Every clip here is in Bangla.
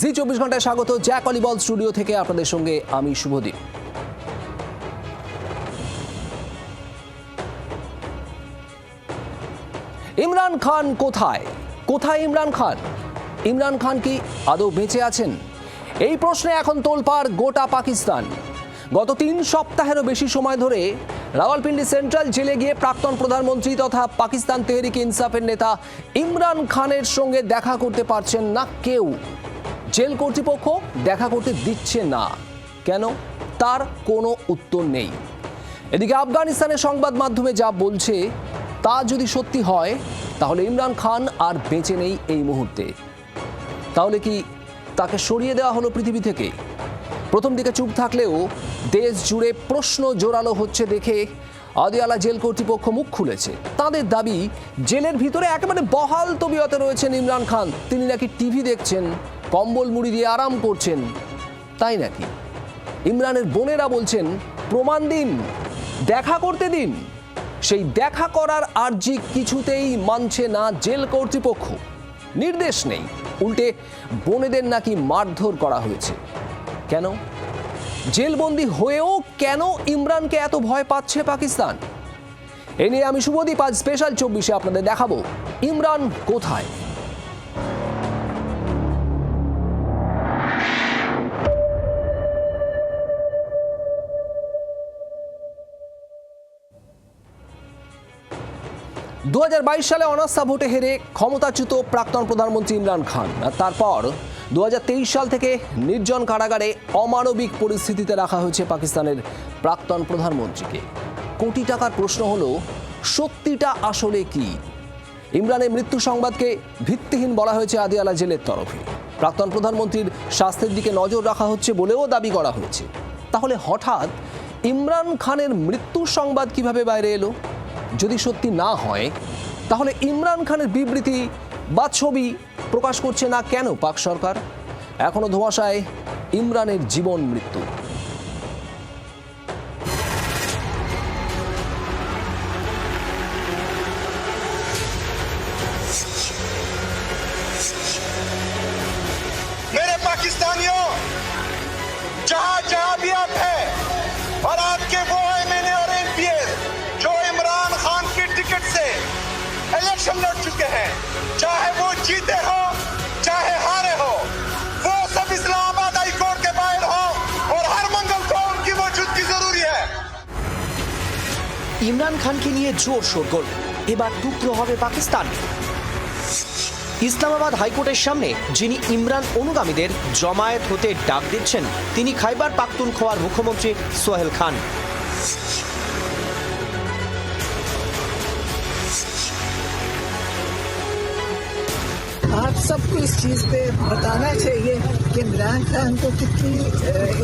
জি চব্বিশ ঘন্টায় স্বাগত জ্যাক অলিবল স্টুডিও থেকে আপনাদের সঙ্গে আমি শুভদীপ। ইমরান খান কোথায়? কোথায় ইমরান খান? ইমরান খান কি আদৌ বেঁচে আছেন? এই প্রশ্নে এখন তোলপাড় গোটা পাকিস্তান। গত তিন সপ্তাহেরও বেশি সময় ধরে রাওয়ালপিন্ডি সেন্ট্রাল জেলে গিয়ে প্রাক্তন প্রধানমন্ত্রী তথা পাকিস্তান তেহরিক ইনসাফের নেতা ইমরান খানের সঙ্গে দেখা করতে পারছেন না কেউ। জেল কর্তৃপক্ষ দেখা করতে দিচ্ছে না। কেন? তার কোনো উত্তর নেই। এদিকে আফগানিস্তানের সংবাদ মাধ্যমে যা বলছে, তা যদি সত্যি হয়, তাহলে ইমরান খান আর বেঁচে নেই এই মুহূর্তে। তাহলে কি তাকে সরিয়ে দেওয়া হলো পৃথিবী থেকে? প্রথম দিকে চুপ থাকলেও দেশ জুড়ে প্রশ্ন জোরালো হচ্ছে দেখে আদিয়ালা জেল কর্তৃপক্ষ মুখ খুলেছে। তাদের দাবি, জেলের ভিতরে একেবারে বহাল তবিয়তে রয়েছেন ইমরান খান। তিনি নাকি টিভি দেখছেন। কম্বল মুড়ি দিয়ে আরাম করছেন, তাই নাকি? ইমরানের বোনেরা বলছেন, প্রমাণ দিন, দেখা করতে দিন। সেই দেখা করার আর্জি কিছুতেই মানছে না জেল কর্তৃপক্ষ। নির্দেশ নেই, উল্টে বোনেদের নাকি মারধর করা হয়েছে। কেন? জেলবন্দি হয়েও কেন ইমরানকে এত ভয় পাচ্ছে পাকিস্তান? এ নিয়ে আমি শুভদীপ, আজ স্পেশাল চব্বিশে আপনাদের দেখাবো। ইমরান কোথায়? দু হাজার বাইশ সালে অনাস্থা ভোটে হেরে ক্ষমতাচ্যুত প্রাক্তন প্রধানমন্ত্রী ইমরান খান। তারপর দু হাজার তেইশ সাল থেকে নির্জন কারাগারে অমানবিক পরিস্থিতিতে রাখা হয়েছে পাকিস্তানের প্রাক্তন প্রধানমন্ত্রীকে। কোটি টাকার প্রশ্ন হলো, সত্যিটা আসলে কি? ইমরানের মৃত্যু সংবাদকে ভিত্তিহীন বলা হয়েছে আদিয়ালা জেলের তরফে। প্রাক্তন প্রধানমন্ত্রীর স্বাস্থ্যের দিকে নজর রাখা হচ্ছে বলেও দাবি করা হয়েছে। তাহলে হঠাৎ ইমরান খানের মৃত্যুর সংবাদ কীভাবে বাইরে এলো? যদি সত্যি না হয় তাহলে ইমরান খানের বিবৃতি বা ছবি প্রকাশ করছে না কেন পাক সরকার? এখনও ধোঁয়াশায় ইমরানের জীবন মৃত্যু। जीते हो चाहे हारे हो वो सब इस्लामाबाद हाई कोर्ट के बाहर हो और हर मंगल को उनकी मौजूदगी जरूरी है ইমরান খানকে নিয়ে জোর শোরগোল এবার টুকরো হবে পাকিস্তান ইসলামাবাদ হাইকোর্টের সামনে যিনি ইমরান অনুগামীদের জমায়েত হতে ডাক দিচ্ছেন তিনি খাইবার পাখতুনখোয়ার মুখ্যমন্ত্রী সোহেল খান सबको इस चीज़ पे बताना चाहिए कि इमरान खान को कितनी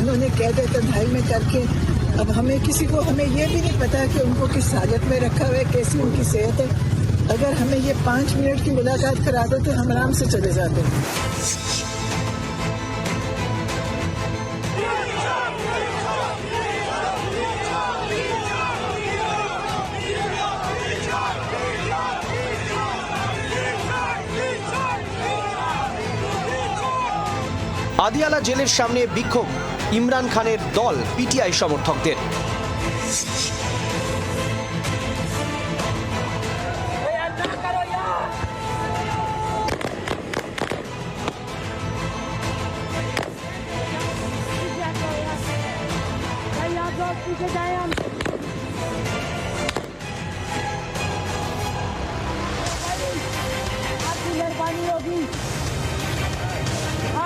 इन्होंने कैद तन्हाई में करके। अब हमें किसी को, हमें ये भी नहीं पता कि उनको किस हालत में रखा हुआ है, कैसी उनकी सेहत है। अगर हमें ये पाँच मिनट की मुलाकात करा दो तो हम आराम से चले जाते हैं। আদিয়ালা জেলের সামনে বিক্ষোভ। ইমরান খানের দল পিটিআই সমর্থকদের।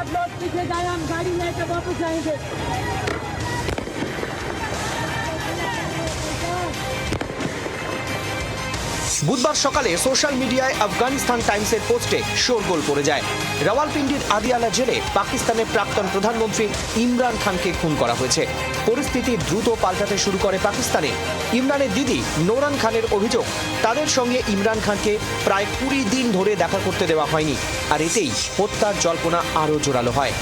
आप लोग पीछे जाए हम गाड़ी लेकर वापस जाएँगे। বুধবার সকালে সোশ্যাল মিডিয়ায় আফগানিস্তান টাইমসের পোস্টে শোরগোল পড়ে যায়। রাওয়ালপিন্ডির আদিয়ালা জেলে পাকিস্তানের প্রাক্তন প্রধানমন্ত্রী ইমরান খানকে খুন করা হয়েছে। পরিস্থিতি দ্রুত পাল্টাতে শুরু করে পাকিস্তানে। ইমরানের দিদি নোরান খানের অভিযোগ, তাদের সঙ্গে ইমরান খানকে প্রায় কুড়ি দিন ধরে দেখা করতে দেওয়া হয়নি, আর এতেই হত্যার জল্পনা আরও জোরালো হয়।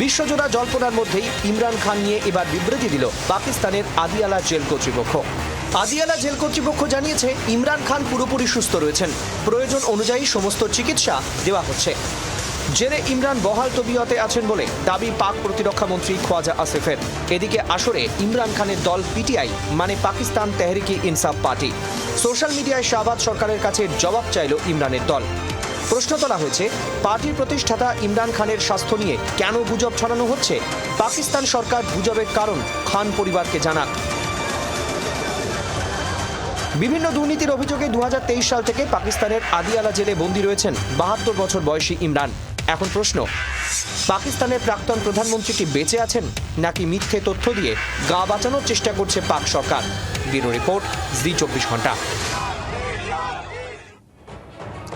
বিশ্বজোড়া জল্পনার মধ্যেই ইমরান খান নিয়ে এবার বিবৃতি দিল পাকিস্তানের আদিয়ালা জেল কর্তৃপক্ষ। আদিয়ালা জেল কর্তৃপক্ষ জানিয়েছে, ইমরান খান পুরোপুরি সুস্থ রয়েছেন। প্রয়োজন অনুযায়ী সমস্ত চিকিৎসা দেওয়া হচ্ছে। জেলে ইমরান বহাল তবিয়তে আছেন বলে দাবি পাক প্রতিরক্ষা মন্ত্রী খোয়াজা আসিফের। এদিকে আসরে ইমরান খানের দল পিটিআই মানে পাকিস্তান তেহরিকি ইনসাফ পার্টি। সোশ্যাল মিডিয়ায় শাহবাজ সরকারের কাছে জবাব চাইল ইমরানের দল। প্রশ্ন তোলা হয়েছে পার্টির প্রতিষ্ঠাতা ইমরান খানের স্বাস্থ্য নিয়ে কেন গুজব ছড়ানো হচ্ছে? পাকিস্তান সরকার গুজবের কারণ খান পরিবারকে জানাক। বিভিন্ন দুর্নীতির অভিযোগে দু হাজার তেইশ সাল থেকে পাকিস্তানের আদিয়ালা জেলে বন্দী রয়েছেন বাহাত্তর বছর বয়সী ইমরান। এখন প্রশ্ন, পাকিস্তানের প্রাক্তন প্রধানমন্ত্রী কি বেঁচে আছেন, নাকি মিথ্যে তথ্য দিয়ে গা বাঁচানোর চেষ্টা করছে পাক সরকার? ব্যুরো রিপোর্ট, জি চব্বিশ ঘণ্টা।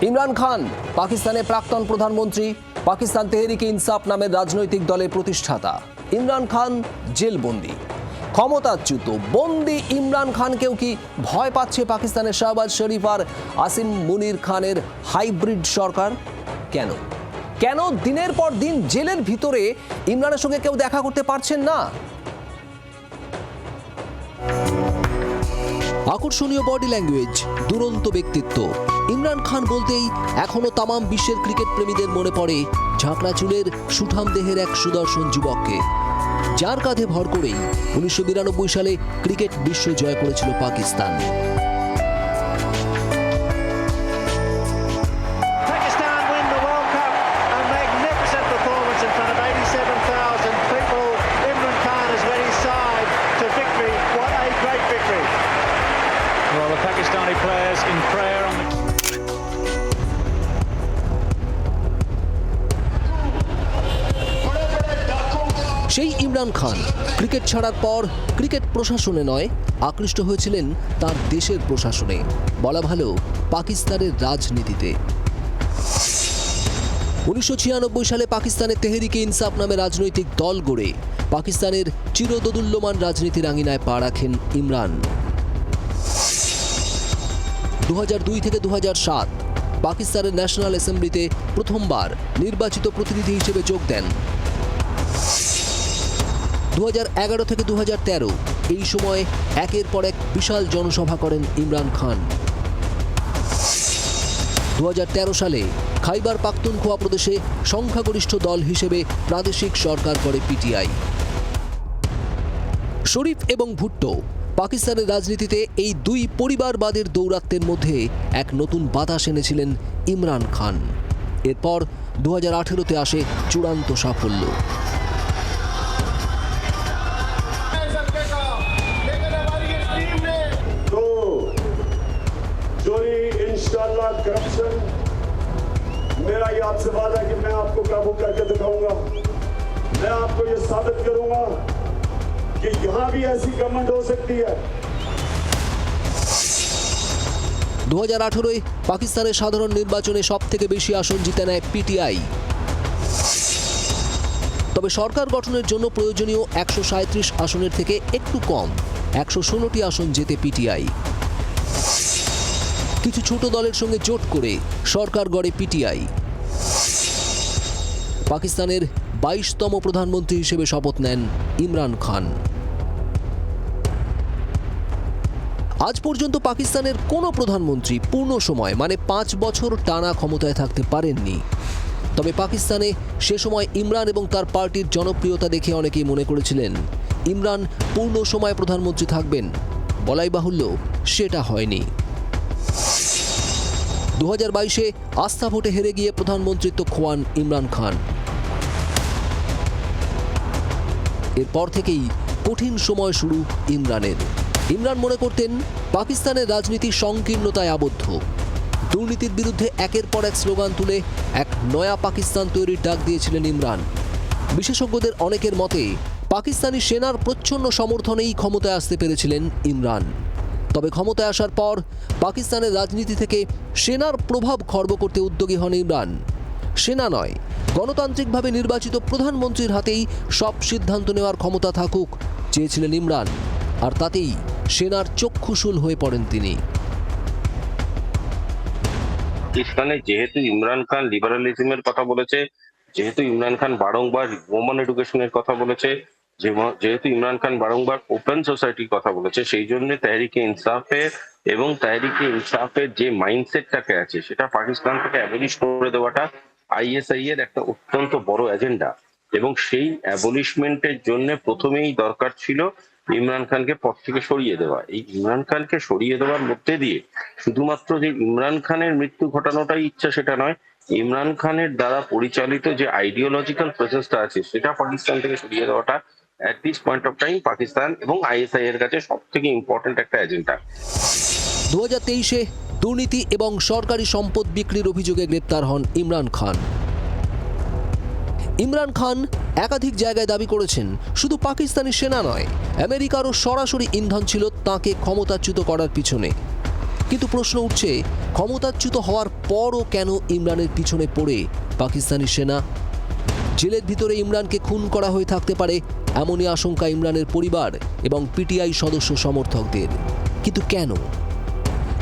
ইমরান খান, পাকিস্তানের প্রাক্তন প্রধানমন্ত্রী, পাকিস্তান তেহরিকে ইনসাফ নামের রাজনৈতিক দলের প্রতিষ্ঠাতা। ইমরান খান জেলবন্দি। ক্ষমতাচ্যুত, বন্দি ইমরান খানকেও কি ভয় পাচ্ছে পাকিস্তানের শাহবাজ শরীফ আর আসিম মুনির খানের হাইব্রিড সরকার? কেন? কেন দিনের পর দিন জেলের ভিতরে ইমরানের সঙ্গে কেউ দেখা করতে পারছেন না? আকর্ষণীয় বডি ল্যাঙ্গুয়েজ দুরন্ত ব্যক্তিত্ব। ইমরান খান বলতেই এখনও তামাম বিশ্বের ক্রিকেট প্রেমীদের মনে পড়ে ঝাঁকড়া চুলের সুঠাম দেহের এক সুদর্শন যুবককে। যার কাঁধে ভর করেই উনিশশো বিরানব্বই সালে ক্রিকেট বিশ্ব জয় করেছিল পাকিস্তান। ইমরান খান। ক্রিকেট ছাড়ার পর ক্রিকেট প্রশাসনে নয়, আকৃষ্ট হয়েছিলেন তার দেশের প্রশাসনে। বলা ভালো, পাকিস্তানের রাজনীতিতে। উনিশশো ছিয়ানব্বই সালে পাকিস্তানের তেহরিকে ইনসাফ নামে রাজনৈতিক দল গড়ে পাকিস্তানের চিরদোদুল্যমান রাজনীতির আঙিনায় পা রাখেন ইমরান। দু হাজার দুই থেকে দু পাকিস্তানের ন্যাশনাল অ্যাসেম্বলিতে প্রথমবার নির্বাচিত প্রতিনিধি হিসেবে যোগ দেন দু হাজার এগারো থেকে দু হাজার তেরো। এই সময় একের পর এক বিশাল জনসভা করেন ইমরান খান। দু হাজার তেরো সালে খাইবার পাখতুনখোয়া প্রদেশে সংখ্যাগরিষ্ঠ দল হিসেবে প্রাদেশিক সরকার করে পিটিআই। শরীফ এবং ভুট্টো পাকিস্তানের রাজনীতিতে এই দুই পরিবারবাদের দৌরাত্ম্যের মধ্যে এক নতুন বাতাস এনেছিলেন ইমরান খান। এরপর দু হাজার আসে চূড়ান্ত সাফল্য। आपसे वादा है कि मैं आपको काबू करके दिखाऊंगा मैं आपको ये साबित करूंगा कि यहां भी ऐसी गवर्नमेंट हो सकती है দু হাজার আঠেরোয় পাকিস্তানের সাধারণ নির্বাচনে সব থেকে বেশি আসন জিতে নেয় পিটিআই তবে সরকার গঠনের জন্য প্রয়োজনীয় একশো সাঁত্রিশ আসনের থেকে একটু কম একশো ষোলোটি আসন জেতে পিটিআই কিছু ছোট দলের সঙ্গে জোট করে সরকার গড়ে পিটিআই পাকিস্তানের বাইশতম প্রধানমন্ত্রী হিসেবে শপথ নেন ইমরান খান। আজ পর্যন্ত পাকিস্তানের কোনো প্রধানমন্ত্রী পূর্ণ সময় মানে পাঁচ বছর টানা ক্ষমতায় থাকতে পারেননি। তবে পাকিস্তানে সে সময় ইমরান এবং তার পার্টির জনপ্রিয়তা দেখে অনেকেই মনে করেছিলেন, ইমরান পূর্ণ সময় প্রধানমন্ত্রী থাকবেন। বলাই বাহুল্য সেটা হয়নি। দু হাজার বাইশে আস্থা ভোটে হেরে গিয়ে প্রধানমন্ত্রিত্ব খোয়ান ইমরান খান। এরপর থেকেই কঠিন সময় শুরু ইমরানের। ইমরান মনে করতেন, পাকিস্তানের রাজনীতি সংকীর্ণতায় আবদ্ধ। দুর্নীতির বিরুদ্ধে একের পর এক স্লোগান তুলে এক নয়া পাকিস্তান তৈরির ডাক দিয়েছিলেন ইমরান। বিশেষজ্ঞদের অনেকের মতে, পাকিস্তানি সেনার প্রচ্ছন্ন সমর্থনেই ক্ষমতায় আসতে পেরেছিলেন ইমরান। তবে ক্ষমতায় আসার পর পাকিস্তানের রাজনীতি থেকে সেনার প্রভাব খর্ব করতে উদ্যোগী হন ইমরান। সেনা নয়, গণতান্ত্রিকভাবে নির্বাচিত প্রধানমন্ত্রীর হাতেই সব সিদ্ধান্ত নেওয়ার ক্ষমতা থাকুক চেয়েছিলেন ইমরান, আর তাতেই সেনার চক্ষুশূল হয়ে পড়েন তিনি। পাকিস্তানে যেহেতু ইমরান খান লিবারালিজমের কথা বলেছে, যেহেতু ইমরান খান বারংবার ওমান এডুকেশনের কথা বলেছে যেহেতু ইমরান খান বারংবার ওপেন সোসাইটির কথা বলেছে, সেই জন্য তেহরিকে ইনসাফের এবং তেহরিকে ইনসাফের যে মাইন্ডসেটটাকে আছে, সেটা পাকিস্তান থেকে অ্যাবলিশ করে দেওয়াটা আইএসআই এর একটা অত্যন্ত বড় এজেন্ডা এবং সেই অ্যাবলিশমেন্টের জন্য প্রথমেই দরকার ছিল ইমরান খানকে পদ থেকে সরিয়ে দেওয়া। এই ইমরান খানকে সরিয়ে দেওয়ার মধ্যে দিয়ে শুধুমাত্র যে ইমরান খানের মৃত্যু ঘটানোটাই ইচ্ছা সেটা নয়, ইমরান খানের দ্বারা পরিচালিত যে আইডিওলজিক্যাল প্রসেসটা আছে, সেটা পাকিস্তান থেকে সরিয়ে দেওয়াটা at this point of time Pakistan এবং আইএসআই এর কাছে সব থেকে ইম্পর্টেন্ট একটা এজেন্ডা দু হাজার তেইশে দুর্নীতি এবং সরকারি সম্পদ বিক্রির অভিযোগে গ্রেপ্তার হন ইমরান খান। ইমরান খান একাধিক জায়গায় দাবি করেছেন, শুধু পাকিস্তানি সেনা নয়, আমেরিকারও সরাসরি ইন্ধন ছিল তাকে ক্ষমতাচ্যুত করার পিছনে। কিন্তু প্রশ্ন উঠছে, ক্ষমতাচ্যুত হওয়ার পরও কেন ইমরানের পিছনে পড়ে পাকিস্তানি সেনা? জেলের ভিতরে ইমরানকে খুন করা হয়ে থাকতে পারে এমনই আশঙ্কা ইমরানের পরিবার এবং পিটিআই সদস্য সমর্থকদের। কিন্তু কেন?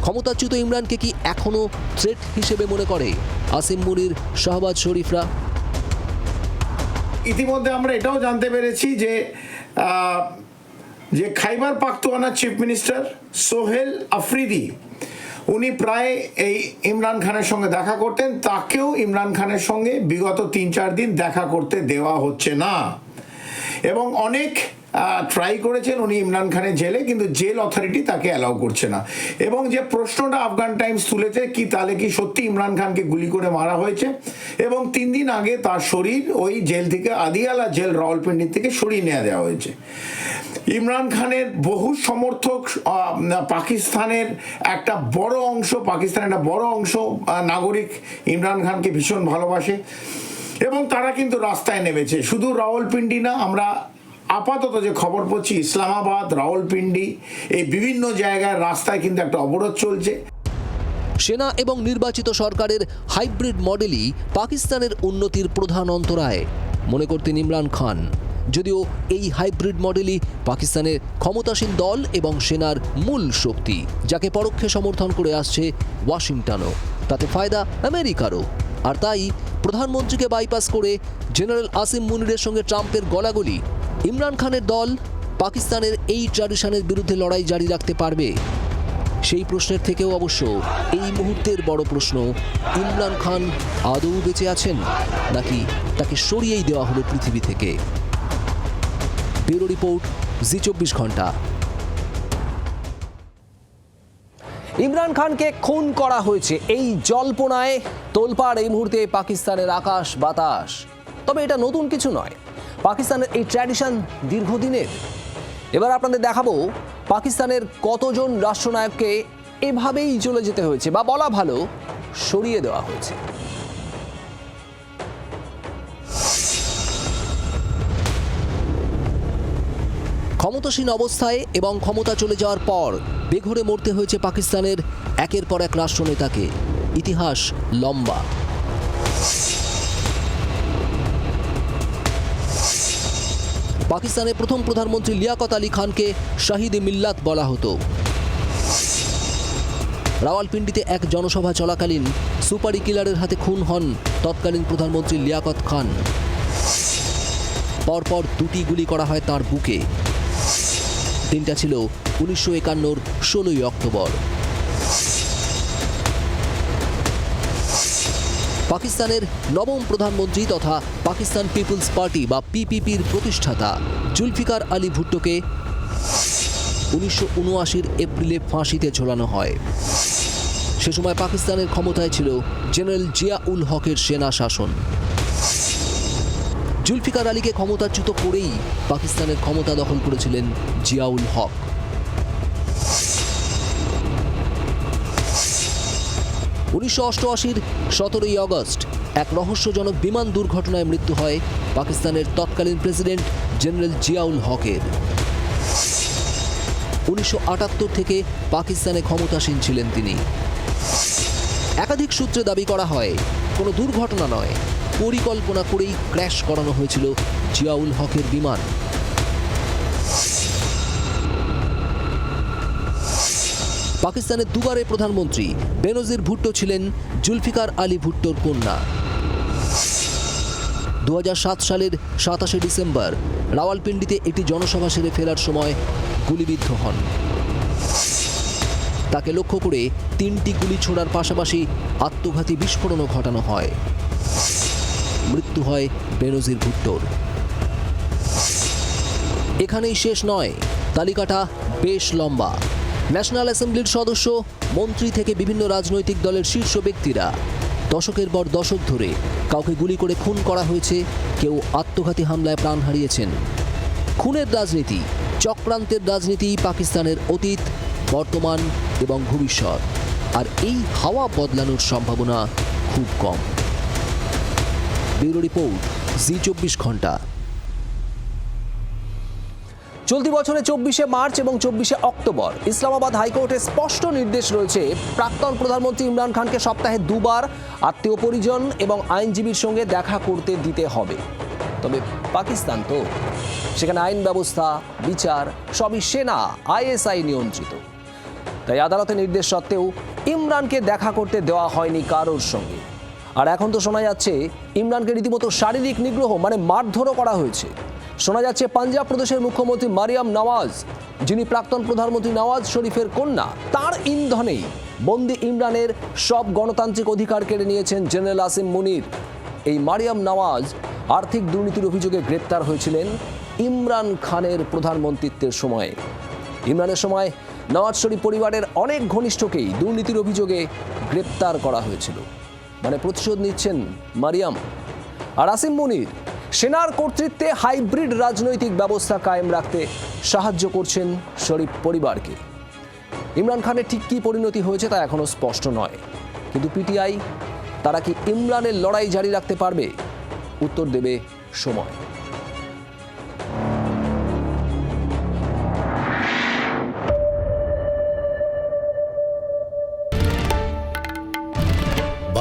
ক্ষমতাচ্যুত ইমরানকে কি এখনও থ্রেট হিসেবে মনে করে আসিম মুনির, শাহবাজ শরীফরা? ইতিমধ্যে আমরা এটাও জানতে পেরেছি যে যে খাইবার পাখতুয়ানা চিফ মিনিস্টার সোহেল আফ্রিদি, উনি প্রায় এই ইমরান খানের সঙ্গে দেখা করতেন, তাকেও ইমরান খানের সঙ্গে বিগত তিন চার দিন দেখা করতে দেওয়া হচ্ছে না। এবং অনেক ট্রাই করেছেন উনি ইমরান খানের জেলে, কিন্তু জেল অথরিটি তাকে অ্যালাউ করছে না। এবং যে প্রশ্নটা আফগান টাইমস তুলেছে, কি তাহলে কি সত্যি ইমরান খানকে গুলি করে মারা হয়েছে? এবং তিন দিন আগে তার শরীর ওই জেল থেকে, আদিয়ালা জেল, রাওয়ালপিন্ডি থেকে সরিয়ে নেওয়া দেওয়া হয়েছে। ইমরান খানের বহু সমর্থক পাকিস্তানের একটা বড় অংশ, পাকিস্তানের একটা বড় অংশ নাগরিক ইমরান খানকে ভীষণ ভালোবাসে। এবং তারা কিন্তু রাস্তায় নেমেছে। শুধু রাওয়ালপিন্ডি না, আমরা আপাতত যে খবর পাচ্ছি ইসলামাবাদ, রাওয়ালপিন্ডি, এই বিভিন্ন জায়গায় রাস্তায় কিন্তু একটা অবরোধ চলছে। সেনা এবং নির্বাচিত সরকারের হাইব্রিড মডেলই পাকিস্তানের উন্নতির প্রধান অন্তরায়। মনে করতেন ইমরান খান, যদিও এই হাইব্রিড মডেলই পাকিস্তানের ক্ষমতাসীন দল এবং সেনার মূল শক্তি, যাকে পরোক্ষে সমর্থন করে আসছে ওয়াশিংটনও। তাতে ফায়দা আমেরিকারও, আর তাই প্রধানমন্ত্রীকে বাইপাস করে জেনারেল আসিম মুনিরের সঙ্গে ট্রাম্পের গলাগলি। ইমরান খানের দল পাকিস্তানের এই ট্র্যাডিশনের বিরুদ্ধে লড়াই জারি রাখতে পারবে। সেই প্রশ্নের থেকেও অবশ্য এই মুহূর্তের বড় প্রশ্ন, ইমরান খান আদৌ বেঁচে আছেন নাকি তাকে সরিয়েই দেওয়া হলো পৃথিবী থেকে? ব্যুরো রিপোর্ট জি চব্বিশ ঘণ্টা। ইমরান খানকে খুন করা হয়েছে। এই জল্পনায় তোলপাড় এই মুহূর্তে পাকিস্তানের আকাশ বাতাস। তবে এটা নতুন কিছু নয়। পাকিস্তানের এই ট্র্যাডিশন দীর্ঘদিনের। এবার আপনাদের দেখাবো পাকিস্তানের কতজন রাষ্ট্রনায়ককে এভাবেই চলে যেতে হয়েছে বা বলা ভালো, সরিয়ে দেওয়া হয়েছে। ক্ষমতাসীন অবস্থায় এবং ক্ষমতা চলে যাওয়ার পর বেঘরে মরতে হয়েছে পাকিস্তানের একের পর এক রাষ্ট্রনেতাকে। ইতিহাস লম্বা। পাকিস্তানের প্রথম প্রধানমন্ত্রী লিয়াকত আলী খানকে শাহিদ মিল্লাত বলা হতো। রাওয়ালপিন্ডিতে এক জনসভা চলাকালীন সুপারি কিলারের হাতে খুন হন তৎকালীন প্রধানমন্ত্রী লিয়াকত খান। পরপর দুটি গুলি করা হয় তার বুকে। দিনটা ছিল উনিশশো একান্নর ষোলোই অক্টোবর। পাকিস্তানের নবম প্রধানমন্ত্রী তথা পাকিস্তান পিপলস পার্টি বা পিপিপির প্রতিষ্ঠাতা জুলফিকার আলী ভুট্টোকে উনিশশো এপ্রিলে ফাঁসিতে ঝোলানো হয়। সে সময় পাকিস্তানের ক্ষমতায় ছিল জেনারেল জিয়া উল হকের সেনা শাসন। জুলফিকার আলীকে ক্ষমতাচ্যুত করেই পাকিস্তানের ক্ষমতা দখল করেছিলেন জিয়াউল হক। উনিশশো অষ্টআশির সতেরোই আগস্ট এক রহস্যজনক বিমান দুর্ঘটনায় মৃত্যু হয় পাকিস্তানের তৎকালীন প্রেসিডেন্ট জেনারেল জিয়াউল হকের। উনিশশো আটাত্তর থেকে পাকিস্তানে ক্ষমতাসীন ছিলেন তিনি। একাধিক সূত্রে দাবি করা হয়, কোনো দুর্ঘটনা নয়। পরিকল্পনা করেই ক্র্যাশ করানো হয়েছিল জিয়াউল হকের বিমান। পাকিস্তানের দুবারে প্রধানমন্ত্রী বেনজির ভুট্টো ছিলেন জুলফিকার আলী ভুট্টোর কন্যা। দু হাজার সাত সালের সাতাশে ডিসেম্বর রাওয়ালপিন্ডিতে একটি জনসভা সেরে ফেরার সময় গুলিবিদ্ধ হন। তাকে লক্ষ্য করে তিনটি গুলি ছোড়ার পাশাপাশি আত্মঘাতী বিস্ফোরণও ঘটানো হয়। মৃত্যু হয় বেনজির ভুট্টোর। এখানেই শেষ নয়। তালিকাটা বেশ লম্বা। ন্যাশনাল অ্যাসেম্বলির সদস্য, মন্ত্রী থেকে বিভিন্ন রাজনৈতিক দলের শীর্ষ ব্যক্তিরা। দশকের পর দশক ধরে কাউকে গুলি করে খুন করা হয়েছে, কেউ আত্মঘাতী হামলায় প্রাণ হারিয়েছেন। খুনের রাজনীতি, চক্রান্তের রাজনীতি পাকিস্তানের অতীত, বর্তমান এবং ভবিষ্যৎ। আর এই হাওয়া বদলানোর সম্ভাবনা খুব কম। ব্যুরো রিপোর্ট, জি চব্বিশ ঘণ্টা। চলতি বছরে চব্বিশে মার্চ এবং চব্বিশে অক্টোবর, ইসলামাবাদ হাইকোর্টে স্পষ্ট নির্দেশ রয়েছে, প্রাক্তন প্রধানমন্ত্রী ইমরান খানকে সপ্তাহে দুবার আত্মীয় পরিজন এবং আইনজীবীর সঙ্গে দেখা করতে দিতে হবে। তবে পাকিস্তান তো, সেখানে আইন ব্যবস্থা, বিচার, সবই সেনা, আইএসআই নিয়ন্ত্রিত। তাই আদালতের নির্দেশ সত্ত্বেও ইমরানকে দেখা করতে দেওয়া হয়নি কারোর সঙ্গে। আর এখন তো শোনা যাচ্ছে ইমরানকে রীতিমতো শারীরিক নিগ্রহ মানে মারধরও করা হয়েছে। শোনা যাচ্ছে পাঞ্জাব প্রদেশের মুখ্যমন্ত্রী মারিয়াম নওয়াজ, যিনি প্রাক্তন প্রধানমন্ত্রী নওয়াজ শরীফের কন্যা, তার ইন্ধনেই বন্দি ইমরানের সব গণতান্ত্রিক অধিকার কেড়ে নিয়েছেন জেনারেল আসিম মুনির। এই মারিয়াম নওয়াজ আর্থিক দুর্নীতির অভিযোগে গ্রেপ্তার হয়েছিলেন ইমরান খানের প্রধানমন্ত্রিত্বের সময়ে। ইমরানের সময় নওয়াজ শরীফ পরিবারের অনেক ঘনিষ্ঠকেই দুর্নীতির অভিযোগে গ্রেপ্তার করা হয়েছিল। মানে প্রতিশোধ নিচ্ছেন মারিয়াম। আর আসিম মুনির, সেনার কর্তৃত্বে হাইব্রিড রাজনৈতিক ব্যবস্থা কায়েম রাখতে সাহায্য করছেন শরীফ পরিবারকে। ইমরান খানের ঠিক কী পরিণতি হয়েছে তা এখনও স্পষ্ট নয়। কিন্তু পিটিআই, তারা কি ইমরানের লড়াই জারি রাখতে পারবে? উত্তর দেবে সময়।